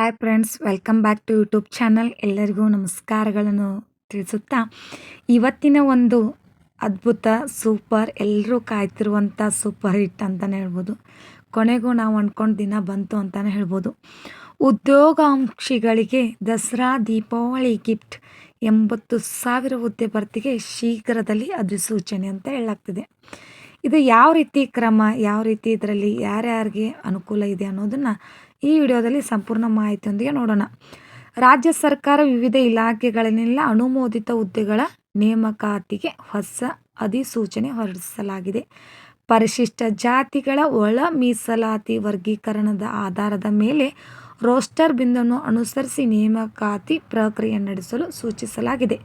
Hi friends welcome back to YouTube channel ಎಲ್ಲರಿಗೂ ನಮಸ್ಕಾರಗಳನ್ನು ತಿಳಿಸುತ್ತಾ, ಇವತ್ತಿನ ಒಂದು ಅದ್ಭುತ ಸೂಪರ್ ಎಲ್ಲರೂ ಕಾಯ್ತಿರುವಂಥ ಸೂಪರ್ ಹಿಟ್ ಅಂತಲೇ ಹೇಳ್ಬೋದು. ಕೊನೆಗೂ ನಾವು ಅಂದ್ಕೊಂಡು ದಿನ ಬಂತು ಅಂತಲೇ ಹೇಳ್ಬೋದು. ಉದ್ಯೋಗಾಂಕ್ಷಿಗಳಿಗೆ ದಸರಾ, ದೀಪಾವಳಿ ಗಿಫ್ಟ್ ಎಂಬತ್ತು ಸಾವಿರ ಹುದ್ದೆ ಭರ್ತಿಗೆ ಶೀಘ್ರದಲ್ಲಿ ಅಧಿಸೂಚನೆ ಅಂತ ಹೇಳಲಾಗ್ತಿದೆ. ಇದು ಯಾವ ರೀತಿ ಕ್ರಮ, ಯಾವ ರೀತಿ ಇದರಲ್ಲಿ ಯಾರ್ಯಾರಿಗೆ ಅನುಕೂಲ ಇದೆ ಅನ್ನೋದನ್ನು ಈ ವಿಡಿಯೋದಲ್ಲಿ ಸಂಪೂರ್ಣ ಮಾಹಿತಿಯೊಂದಿಗೆ ನೋಡೋಣ. ರಾಜ್ಯ ಸರ್ಕಾರ ವಿವಿಧ ಇಲಾಖೆಗಳನ್ನೆಲ್ಲ ಅನುಮೋದಿತ ಹುದ್ದೆಗಳ ನೇಮಕಾತಿಗೆ ಹೊಸ ಅಧಿಸೂಚನೆ ಹೊರಡಿಸಲಾಗಿದೆ. ಪರಿಶಿಷ್ಟ ಜಾತಿಗಳ ಒಳ ಮೀಸಲಾತಿ ವರ್ಗೀಕರಣದ ಆಧಾರದ ಮೇಲೆ ರೋಸ್ಟರ್ ಬಿಂದನ್ನು ಅನುಸರಿಸಿ ನೇಮಕಾತಿ ಪ್ರಕ್ರಿಯೆ ನಡೆಸಲು ಸೂಚಿಸಲಾಗಿದೆ.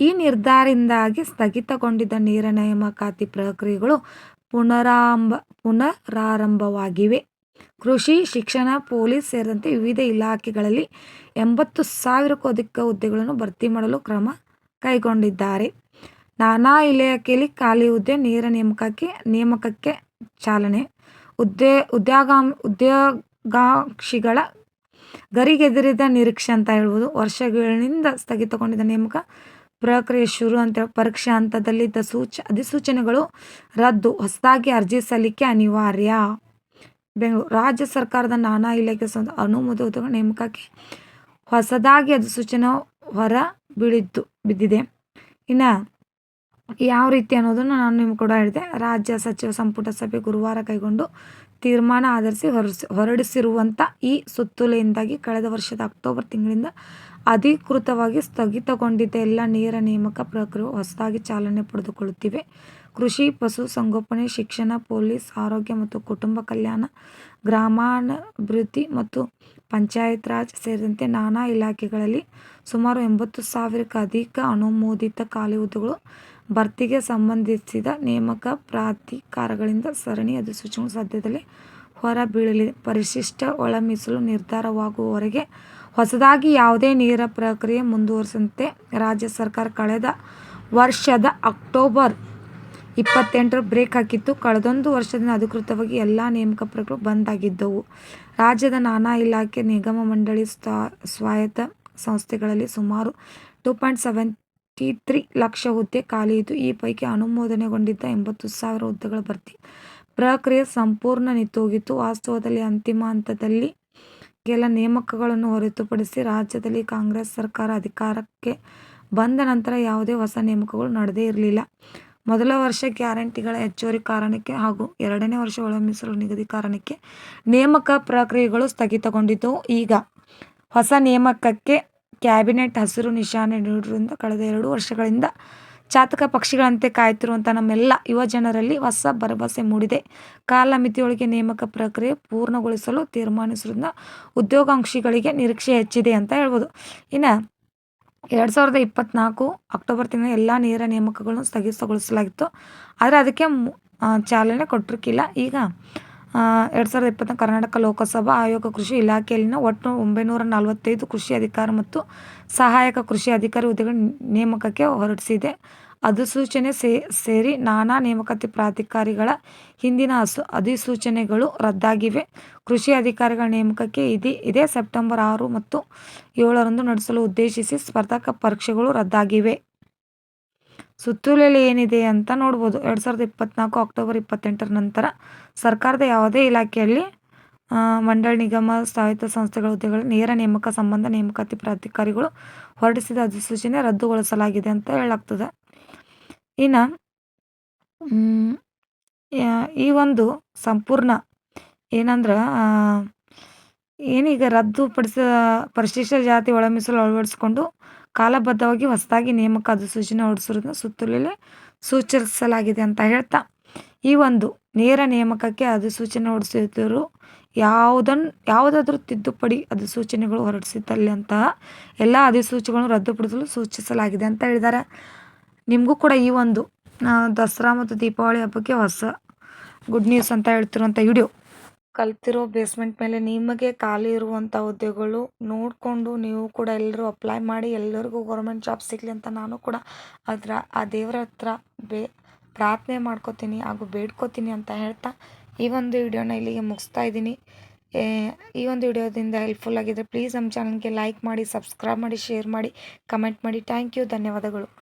ಈ ನಿರ್ಧಾರದಿಂದಾಗಿ ಸ್ಥಗಿತಗೊಂಡಿದ್ದ ನೇರ ನೇಮಕಾತಿ ಪ್ರಕ್ರಿಯೆಗಳು ಪುನರಾಂಬ ಪುನರಾರಂಭವಾಗಿವೆ. ಕೃಷಿ, ಶಿಕ್ಷಣ, ಪೊಲೀಸ್ ಸೇರಿದಂತೆ ವಿವಿಧ ಇಲಾಖೆಗಳಲ್ಲಿ ಎಂಬತ್ತು ಸಾವಿರಕ್ಕೂ ಅಧಿಕ ಹುದ್ದೆಗಳನ್ನು ಭರ್ತಿ ಮಾಡಲು ಕ್ರಮ ಕೈಗೊಂಡಿದ್ದಾರೆ. ನಾನಾ ಇಲಾಖೆಯಲ್ಲಿ ಖಾಲಿ ಹುದ್ದೆ, ನೇರ ನೇಮಕಕ್ಕೆ ನೇಮಕಕ್ಕೆ ಚಾಲನೆ ಉದ್ಯೋ ಉದ್ಯೋಗಾಮ್ ಉದ್ಯೋಗಾಕ್ಷಿಗಳ ಗರಿಗೆದರಿದ ನಿರೀಕ್ಷೆ ಅಂತ ಹೇಳ್ಬೋದು. ವರ್ಷಗಳಿಂದ ಸ್ಥಗಿತಗೊಂಡಿದ್ದ ನೇಮಕ ಪ್ರಕ್ರಿಯೆ ಶುರು ಅಂತ ಪರೀಕ್ಷಾ ಹಂತದಲ್ಲಿದ್ದ ಸೂಚ, ಅಧಿಸೂಚನೆಗಳು ರದ್ದು. ಹೊಸದಾಗಿ ಅರ್ಜಿ ಸಲ್ಲಿಕೆ ಅನಿವಾರ್ಯ. ಬೆಂಗಳೂರು. ರಾಜ್ಯ ಸರ್ಕಾರದ ನಾನಾ ಇಲಾಖೆ ಅನುಮೋದಿತ ನೇಮಕಕ್ಕೆ ಹೊಸದಾಗಿ ಅಧಿಸೂಚನೆ ಹೊರ ಬೀಳಿದ್ದು, ಬಿದ್ದಿದೆ. ಇನ್ನು ಯಾವ ರೀತಿ ಅನ್ನೋದನ್ನು ನಾನು ನಿಮ್ಗೆ ಕೂಡ ಹೇಳಿದೆ ರಾಜ್ಯ ಸಚಿವ ಸಂಪುಟ ಸಭೆ ಗುರುವಾರ ಕೈಗೊಂಡು ತೀರ್ಮಾನ ಆಧರಿಸಿ ಹೊರಡಿಸಿ ಹೊರಡಿಸಿರುವಂಥ ಈ ಸುತ್ತೋಲೆಯಿಂದಾಗಿ ಕಳೆದ ವರ್ಷದ ಅಕ್ಟೋಬರ್ ತಿಂಗಳಿಂದ ಅಧಿಕೃತವಾಗಿ ಸ್ಥಗಿತಗೊಂಡಿದ್ದ ಎಲ್ಲ ನೇರ ನೇಮಕ ಪ್ರಕ್ರಿಯೆ ಹೊಸದಾಗಿ ಚಾಲನೆ ಪಡೆದುಕೊಳ್ಳುತ್ತಿವೆ. ಕೃಷಿ ಪಶುಸಂಗೋಪನೆ ಶಿಕ್ಷಣ, ಪೊಲೀಸ್, ಆರೋಗ್ಯ ಮತ್ತು ಕುಟುಂಬ ಕಲ್ಯಾಣ ಗ್ರಾಮಾಭಿವೃದ್ಧಿ ಮತ್ತು ಪಂಚಾಯತ್ ರಾಜ್ ಸೇರಿದಂತೆ ನಾನಾ ಇಲಾಖೆಗಳಲ್ಲಿ ಸುಮಾರು ಎಂಬತ್ತು ಸಾವಿರಕ್ಕೂ ಅಧಿಕ ಅನುಮೋದಿತ ಖಾಲಿ ಹುದ್ದೆಗಳು ಭರ್ತಿಗೆ ಸಂಬಂಧಿಸಿದ ನೇಮಕ ಪ್ರಾಧಿಕಾರಗಳಿಂದ ಸರಣಿ ಅಧಿಸೂಚನೆ ಸದ್ಯದಲ್ಲೇ ಹೊರಬೀಳಲಿದೆ. ಪರಿಶಿಷ್ಟ ಒಳಮೀಸಲು ನಿರ್ಧಾರವಾಗುವವರೆಗೆ ಹೊಸದಾಗಿ ಯಾವುದೇ ನೇರ ಪ್ರಕ್ರಿಯೆ ಮುಂದುವರಿಸಂತೆ ರಾಜ್ಯ ಸರ್ಕಾರ ಕಳೆದ ವರ್ಷದ ಅಕ್ಟೋಬರ್ ಇಪ್ಪತ್ತೆಂಟರ ಬ್ರೇಕ್ ಹಾಕಿತ್ತು ಕಳೆದೊಂದು ವರ್ಷದಿಂದ ಅಧಿಕೃತವಾಗಿ ಎಲ್ಲ ನೇಮಕ ಪ್ರಕ್ರಿಯೆ ಬಂದ್ ಆಗಿದ್ದವು. ರಾಜ್ಯದ ನಾನಾ ಇಲಾಖೆ ನಿಗಮ ಮಂಡಳಿ ಸ್ವಾಯತ್ತ ಸಂಸ್ಥೆಗಳಲ್ಲಿ ಸುಮಾರು two point seventy three lakh ಹುದ್ದೆ ಖಾಲಿ ಇದ್ದು, ಈ ಪೈಕಿ ಅನುಮೋದನೆಗೊಂಡಿದ್ದ ಎಂಬತ್ತು ಸಾವಿರ ಹುದ್ದೆಗಳ ಭರ್ತಿ ಪ್ರಕ್ರಿಯೆ ಸಂಪೂರ್ಣ ನಿಂತೋಗಿತ್ತು. ವಾಸ್ತವದಲ್ಲಿ ಅಂತಿಮ ಹಂತದಲ್ಲಿ ಕೆಲ ನೇಮಕಗಳನ್ನು ಹೊರತುಪಡಿಸಿ ರಾಜ್ಯದಲ್ಲಿ ಕಾಂಗ್ರೆಸ್ ಸರ್ಕಾರ ಅಧಿಕಾರಕ್ಕೆ ಬಂದ ನಂತರ ಯಾವುದೇ ಹೊಸ ನೇಮಕಗಳು ನಡೆದೇ ಇರಲಿಲ್ಲ. ಮೊದಲ ವರ್ಷ ಗ್ಯಾರಂಟಿಗಳ ಹೆಚ್ಚುವರಿ ಕಾರಣಕ್ಕೆ ಹಾಗೂ ಎರಡನೇ ವರ್ಷ ಒಳ ಮೀಸಲು ನಿಗದಿ ಕಾರಣಕ್ಕೆ ನೇಮಕ ಪ್ರಕ್ರಿಯೆಗಳು ಸ್ಥಗಿತಗೊಂಡಿದ್ದವು ಈಗ ಹೊಸ ನೇಮಕಕ್ಕೆ ಕ್ಯಾಬಿನೆಟ್ ಹಸಿರು ನಿಶಾನೆ ನೀಡುವುದರಿಂದ ಕಳೆದ ಎರಡು ವರ್ಷಗಳಿಂದ ಚಾತಕ ಪಕ್ಷಿಗಳಂತೆ ಕಾಯ್ತಿರುವಂಥ ನಮ್ಮೆಲ್ಲ ಯುವ ಜನರಲ್ಲಿ ಹೊಸ ಭರವಸೆ ಮೂಡಿದೆ. ಕಾಲಮಿತಿಯೊಳಗೆ ನೇಮಕ ಪ್ರಕ್ರಿಯೆ ಪೂರ್ಣಗೊಳಿಸಲು ತೀರ್ಮಾನಿಸುವುದರಿಂದ ಉದ್ಯೋಗಾಂಕ್ಷಿಗಳಿಗೆ ನಿರೀಕ್ಷೆ ಹೆಚ್ಚಿದೆ ಅಂತ ಹೇಳ್ಬೋದು. ಇನ್ನು ಎರಡು ಸಾವಿರದ ಇಪ್ಪತ್ತ್ನಾಲ್ಕು ಅಕ್ಟೋಬರ್ ತಿಂಗಳ ಎಲ್ಲ ನೇರ ನೇಮಕಗಳನ್ನು ಸ್ಥಗಿತಗೊಳಿಸಲಾಗಿತ್ತು. ಆದರೆ ಅದಕ್ಕೆ ಚಾಲನೆ ಕೊಟ್ಟಿರಕ್ಕಿಲ್ಲ ಈಗ ಎರಡು ಸಾವಿರದ ಇಪ್ಪತ್ತ ಕರ್ನಾಟಕ ಲೋಕಸಭಾ ಆಯೋಗ ಕೃಷಿ ಇಲಾಖೆಯಲ್ಲಿನ ಒಟ್ಟು ಒಂಬೈನೂರ ನಲವತ್ತೈದು ಕೃಷಿ ಅಧಿಕಾರಿ ಮತ್ತು ಸಹಾಯಕ ಕೃಷಿ ಅಧಿಕಾರಿ ಹುದ್ದೆಗಳ ನೇಮಕಕ್ಕೆ ಹೊರಡಿಸಿದೆ ಅಧಿಸೂಚನೆ ಸೇ, ಸೇರಿ ನಾನಾ ನೇಮಕಾತಿ ಪ್ರಾಧಿಕಾರಿಗಳ ಹಿಂದಿನ ಅಸು, ಅಧಿಸೂಚನೆಗಳು ರದ್ದಾಗಿವೆ. ಕೃಷಿ ಅಧಿಕಾರಿಗಳ ನೇಮಕಕ್ಕೆ ಇದೇ ಇದೇ ಸೆಪ್ಟೆಂಬರ್ ಆರು ಮತ್ತು ಏಳರಂದು ನಡೆಸಲು ಉದ್ದೇಶಿಸಿ ಸ್ಪರ್ಧಕ ಪರೀಕ್ಷೆಗಳು ರದ್ದಾಗಿವೆ. ಸುತ್ತೋಲೆಯಲ್ಲಿ ಏನಿದೆ ಅಂತ ನೋಡ್ಬೋದು. ಎರಡು ಸಾವಿರದ ಇಪ್ಪತ್ನಾಲ್ಕು ಅಕ್ಟೋಬರ್ ಇಪ್ಪತ್ತೆಂಟರ ನಂತರ ಸರ್ಕಾರದ ಯಾವುದೇ ಇಲಾಖೆಯಲ್ಲಿ ಮಂಡಳಿ ನಿಗಮ ಸ್ವಾಯತ್ತ ಸಂಸ್ಥೆಗಳ ಹುದ್ದೆಗಳ ನೇರ ನೇಮಕ ಸಂಬಂಧ ನೇಮಕಾತಿ ಪ್ರಾಧಿಕಾರಿಗಳು ಹೊರಡಿಸಿದ ಅಧಿಸೂಚನೆ ರದ್ದುಗೊಳಿಸಲಾಗಿದೆ ಅಂತ ಹೇಳಲಾಗ್ತದೆ. ಇನ್ನು ಈ ಒಂದು ಸಂಪೂರ್ಣ ಏನಂದ್ರೆ ಏನೀಗ ರದ್ದು ಪಡಿಸ, ಪರಿಶಿಷ್ಟ ಜಾತಿ ಒಳ ಮೀಸಲು ಅಳವಡಿಸಿಕೊಂಡು ಕಾಲಬದ್ಧವಾಗಿ ಹೊಸದಾಗಿ ನೇಮಕ ಅಧಿಸೂಚನೆ ಹೊರಡಿಸಿರೋದನ್ನ ಸುತ್ತೋಲೆಯಲ್ಲಿ ಸೂಚಿಸಲಾಗಿದೆ ಅಂತ ಹೇಳ್ತಾ, ಈ ಒಂದು ನೇರ ನೇಮಕಕ್ಕೆ ಅಧಿಸೂಚನೆ ಹೊರಡಿಸಿದ್ರು ಯಾವುದನ್ನು ಯಾವುದಾದ್ರೂ ತಿದ್ದುಪಡಿ ಅಧಿಸೂಚನೆಗಳು ಹೊರಡಿಸಿದ್ದಲ್ಲಿ ಅಂತಹ ಎಲ್ಲ ಅಧಿಸೂಚನೆಗಳನ್ನು ರದ್ದುಪಡಿಸಲು ಸೂಚಿಸಲಾಗಿದೆ ಅಂತ ಹೇಳಿದ್ದಾರೆ. ನಿಮಗೂ ಕೂಡ ಈ ಒಂದು ದಸರಾ ಮತ್ತು ದೀಪಾವಳಿ ಹಬ್ಬಕ್ಕೆ ಹೊಸ ಗುಡ್ ನ್ಯೂಸ್ ಅಂತ ಹೇಳ್ತಿರುವಂಥ ವಿಡಿಯೋ ಕಲ್ತಿರೋ ಬೇಸ್ಮೆಂಟ್ ಮೇಲೆ ನಿಮಗೆ ಖಾಲಿ ಇರುವಂಥ ಹುದ್ದೆಗಳು ನೋಡಿಕೊಂಡು ನೀವು ಕೂಡ ಎಲ್ಲರೂ ಅಪ್ಲೈ ಮಾಡಿ ಎಲ್ಲರಿಗೂ ಗೌರ್ಮೆಂಟ್ ಜಾಬ್ ಸಿಗಲಿ ಅಂತ ನಾನು ಕೂಡ ಅದರ, ಆ ದೇವರ ಹತ್ರ ಬೇ, ಪ್ರಾರ್ಥನೆ ಮಾಡ್ಕೋತೀನಿ ಹಾಗೂ ಬೇಡ್ಕೋತೀನಿ ಅಂತ ಹೇಳ್ತಾ ಈ ಒಂದು ವಿಡಿಯೋನ ಇಲ್ಲಿಗೆ ಮುಗಿಸ್ತಾ ಇದ್ದೀನಿ. ಈ ಒಂದು ವಿಡಿಯೋದಿಂದ ಹೆಲ್ಪ್ಫುಲ್ ಆಗಿದ್ದರೆ ಪ್ಲೀಸ್ ನಮ್ಮ ಚಾನಲ್ಗೆ ಲೈಕ್ ಮಾಡಿ ಸಬ್ಸ್ಕ್ರೈಬ್ ಮಾಡಿ ಶೇರ್ ಮಾಡಿ ಕಮೆಂಟ್ ಮಾಡಿ. ಥ್ಯಾಂಕ್ ಯು ಧನ್ಯವಾದಗಳು.